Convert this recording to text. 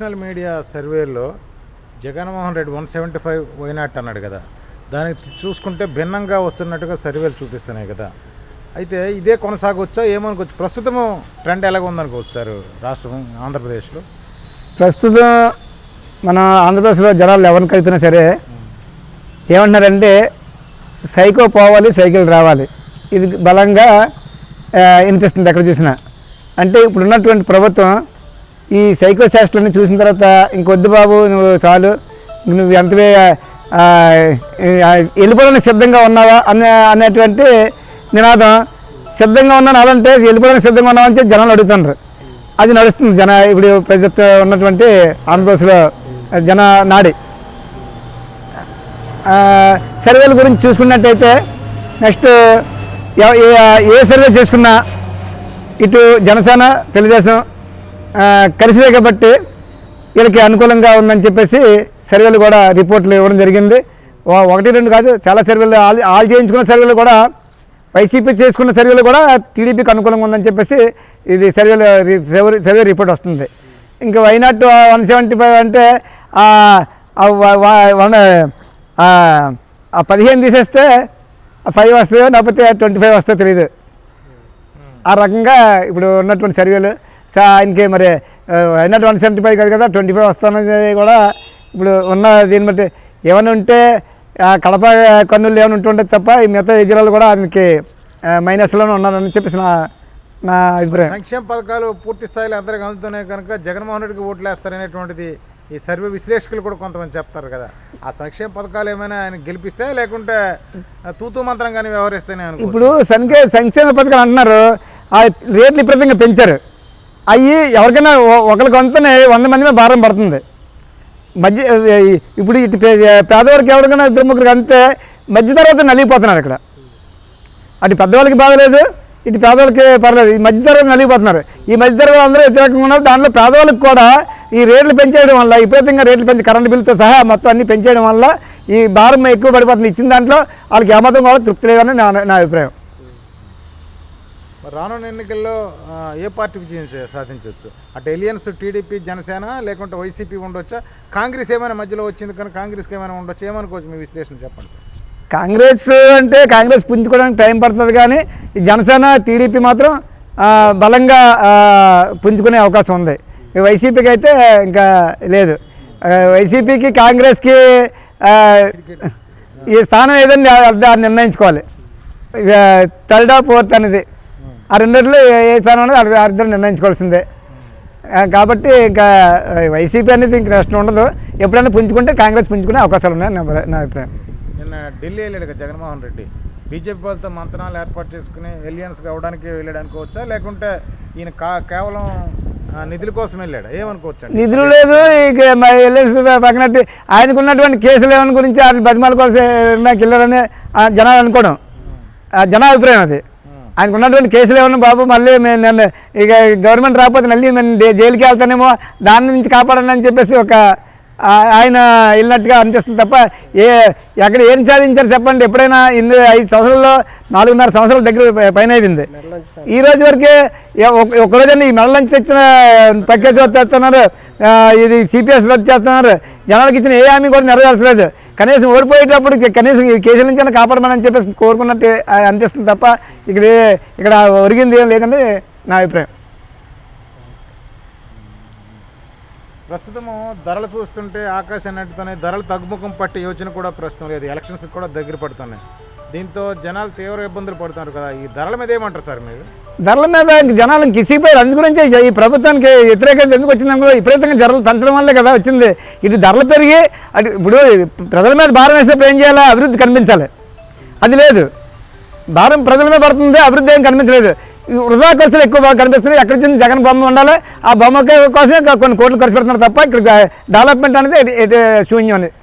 National media సర్వేలో Jaganmohan Reddy one seventy five why not అన్నాడు కదా. దానికి చూసుకుంటే భిన్నంగా వస్తున్నట్టుగా సర్వేలు చూపిస్తున్నాయి కదా. అయితే ఇదే కొనసాగొచ్చా ఏమనుకోవచ్చు? ప్రస్తుతం ట్రెండ్ ఎలాగ ఉందనుకోవచ్చు సార్ రాష్ట్రం ఆంధ్రప్రదేశ్లో? ప్రస్తుతం మన ఆంధ్రప్రదేశ్లో జనాలు ఎవరికి అయిపోయినా సరే ఏమంటున్నారంటే సైకో పోవాలి సైకిల్ రావాలి. ఇది బలంగా వినిపిస్తుంది ఎక్కడ చూసినా. అంటే ఇప్పుడు ఉన్నటువంటి ప్రభుత్వం ఈ సైకో శాస్త్రాన్ని చూసిన తర్వాత ఇంకొద్దు బాబు నువ్వు చాలు. నువ్వు ఎంత వెళ్ళిపోవడానికి సిద్ధంగా ఉన్నావా? అనే అనేటువంటి నినాదం. సిద్ధంగా ఉన్నాను అలాంటే వెళ్ళిపోవడానికి సిద్ధంగా ఉన్నావా? అని చెప్పి జనాలు అడుగుతున్నారు అది నడుస్తుంది. జన ఇప్పుడు ప్రజెక్ట్ ఉన్నటువంటి ఆంధ్రప్రదేశ్లో జన నాడి. సర్వేల గురించి చూసుకున్నట్టయితే నెక్స్ట్ ఏ- సర్వే చేసుకున్నా ఇటు జనసేన తెలుగుదేశం కలిసిదే కాబట్టి వీళ్ళకి అనుకూలంగా ఉందని చెప్పేసి సర్వేలు కూడా రిపోర్ట్లు ఇవ్వడం జరిగింది. ఒకటి రెండు కాదు చాలా సర్వేలు ఆల్ ఆల్ చేయించుకున్న సర్వేలు కూడా వైసీపీ చేసుకున్న సర్వేలు కూడా టీడీపీకి అనుకూలంగా ఉందని చెప్పేసి ఇది సర్వేలు సర్వే రిపోర్ట్ వస్తుంది. ఇంకా why not one seventy five అంటే వన్ ఆ పదిహేను తీసేస్తే ఫైవ్ వస్తాయో లేకపోతే ట్వంటీ ఫైవ్ వస్తాయో తెలియదు ఆ రకంగా ఇప్పుడు ఉన్నటువంటి సర్వేలు సా ఆయనకి మరి అయినట్టు వన్ సెవెంటీ ఫైవ్ కాదు కదా ట్వంటీ ఫైవ్ వస్తానది కూడా ఇప్పుడు ఉన్న దీన్ని బట్టి ఏమైనా ఉంటే ఆ కడప కన్నులు ఏమైనా ఉంటుంటే తప్ప ఈ మిగతా జిల్లాలు కూడా ఆయనకి మైనస్లోనే ఉన్నారని చెప్పేసి నా నా అభిప్రాయం. సంక్షేమ పథకాలు పూర్తి స్థాయిలో అందరికి అందుతున్నాయి కనుక జగన్మోహన్ రెడ్డికి ఓట్లు వేస్తారనేటువంటిది ఈ సర్వే విశ్లేషకులు కూడా కొంతమంది చెప్తారు కదా. ఆ సంక్షేమ పథకాలు ఏమైనా ఆయన గెలిపిస్తే లేకుంటే తూతూ మంత్రంగానే వ్యవహరిస్తేనే అనుకో ఇప్పుడు సంక్షేమ పథకాలు అంటున్నారు ఆ రేట్లు విపరీతంగా పెంచారు. అవి ఎవరికైనా ఒకరికి వంతనే వంద మంది మీద భారం పడుతుంది. మధ్య ఇప్పుడు ఇటు పే- ఎవరికైనా ఇద్దరు ముగ్గురికి అంతే మధ్య తర్వాత నలిగిపోతున్నారు ఇక్కడ. అటు పెద్దవాళ్ళకి బాధ లేదు ఇటు పేదవాళ్ళకి పర్లేదు ఈ మధ్య తరగతి నలిగిపోతున్నారు. ఈ మధ్య తరగతి అందరూ వ్యతిరేకంగా ఉన్నారు దాంట్లో పేదవాళ్ళకి కూడా ఈ రేట్లు పెంచేయడం వల్ల విపరీతంగా రేట్లు పెంచి కరెంటు బిల్లుతో సహా మొత్తం అన్ని పెంచేయడం వల్ల ఈ భారం ఎక్కువ పడిపోతుంది. ఇచ్చిన దాంట్లో వాళ్ళకి ఏమాత్రం కూడా తృప్తి లేదని నా నా అభిప్రాయం. రానున్న ఎన్నికల్లో ఏ పార్టీ విజయం సాధించవచ్చు అటు ఎలియన్స్ టీడీపీ జనసేన లేకుంటే వైసీపీ ఉండొచ్చా? కాంగ్రెస్ ఏమైనా మధ్యలో వచ్చింది కానీ కాంగ్రెస్కి ఏమైనా ఉండొచ్చు? ఏమనుకోవచ్చు? మీ విశ్లేషణ చెప్పండి సార్. కాంగ్రెస్ అంటే కాంగ్రెస్ పుంజుకోవడానికి టైం పడుతుంది కానీ ఈ జనసేన టీడీపీ మాత్రం బలంగా పుంజుకునే అవకాశం ఉంది. వైసీపీకి అయితే ఇంకా లేదు. వైసీపీకి కాంగ్రెస్కి ఈ స్థానం ఏదని దాన్ని నిర్ణయించుకోవాలి. ఇక థర్డ్ ఆఫ్ ఫోర్త్ అనేది ఆ రెండిట్లో ఏ ఏ స్థానం అనేది అర్థం నిర్ణయించుకోవాల్సిందే. కాబట్టి ఇంకా వైసీపీ అనేది ఇంక నష్టం ఉండదు. ఎప్పుడైనా పుంజుకుంటే కాంగ్రెస్ పుంజుకునే అవకాశాలు ఉన్నాయని నా అభిప్రాయం నిన్న ఢిల్లీ వెళ్ళాడు కదా జగన్మోహన్ రెడ్డి. బీజేపీ వాళ్ళతో మంత్రాలు ఏర్పాటు చేసుకుని ఎలియన్స్గా అవ్వడానికి వెళ్ళాడు అనుకోవచ్చా? లేకుంటే ఈయన కా కేవలం నిధుల కోసం వెళ్ళాడు? ఏమనుకోవచ్చు నిధులు లేదు ఇక ఎల్ఎస్ పక్కనట్టు ఆయనకు ఉన్నటువంటి కేసులు ఏమని గురించి వాళ్ళు బతిమాలుకోవాల్సి నాకు వెళ్ళారని జనాలు అనుకోవడం. ఆ జన అభిప్రాయం అది. ఆయనకు ఉన్నటువంటి కేసులు ఏమన్నా బాబు మళ్ళీ మేము నన్ను ఇక గవర్నమెంట్ రాకపోతే మళ్ళీ నేను జైలుకి వెళ్తానేమో దాని నుంచి కాపాడండి అని చెప్పేసి ఒక ఆయన వెళ్ళినట్టుగా అనిపిస్తుంది తప్ప ఏ ఎక్కడ ఏం సాధించారు చెప్పండి. ఎప్పుడైనా ఇన్ని ఐదు సంవత్సరాల్లో నాలుగున్నర సంవత్సరాల దగ్గర పైన అయిపోయింది. ఈ రోజు వరకే ఏ- ఒక- ఒక రోజున ఈ మెడల నుంచి తెచ్చిన ప్యాకేజ్ తెస్తున్నారు ఇది సిపిఎస్ రద్దు చేస్తున్నారు. జనాలకు ఇచ్చిన ఏ హామీ కూడా నెరవేర్చలేదు. కనీసం ఓడిపోయేటప్పుడు కనీసం ఈ కేసుల నుంచి కాపాడమని చెప్పేసి కోరుకున్నట్టు అనిపిస్తుంది తప్ప ఇక్కడ ఇక్కడ ఒరిగింది ఏం లేదని నా అభిప్రాయం. ప్రస్తుతము ధరలు చూస్తుంటే ఆకాశం నట్టుతోనే ధరలు తగ్గుముఖం పట్టే యోచన కూడా ప్రస్తుతం లేదు. ఎలక్షన్స్ కూడా దగ్గర పడుతున్నాయి. దీంతో జనాలు తీవ్ర ఇబ్బందులు పడుతున్నారు కదా. ఈ ధరల మీద ఏమంటారు సార్ మీరు? ధరల మీద జనాలు ఇంక అందు ఈ ప్రభుత్వానికి వ్యతిరేకత ఎందుకు వచ్చిందని విపరీతంగా ధరలు పెంచడం వల్లే కదా వచ్చింది. ఇటు ధరలు పెరిగి అటు ఇప్పుడు ప్రజల మీద భారం వేసినప్పుడు ఏం చేయాలి? అభివృద్ధి కనిపించాలి. అది లేదు. భారం ప్రజల మీద పడుతుంది అభివృద్ధి ఏం కనిపించలేదు. వృధా ఖర్చులు ఎక్కువ కనిపిస్తున్నాయి. ఎక్కడి నుంచి జగన్ బొమ్మ ఉండాలి? ఆ బొమ్మ కోసమే కొన్ని కోట్లు ఖర్చు పెడుతున్నారు తప్ప ఇక్కడ డెవలప్మెంట్ అనేది శూన్యం అనేది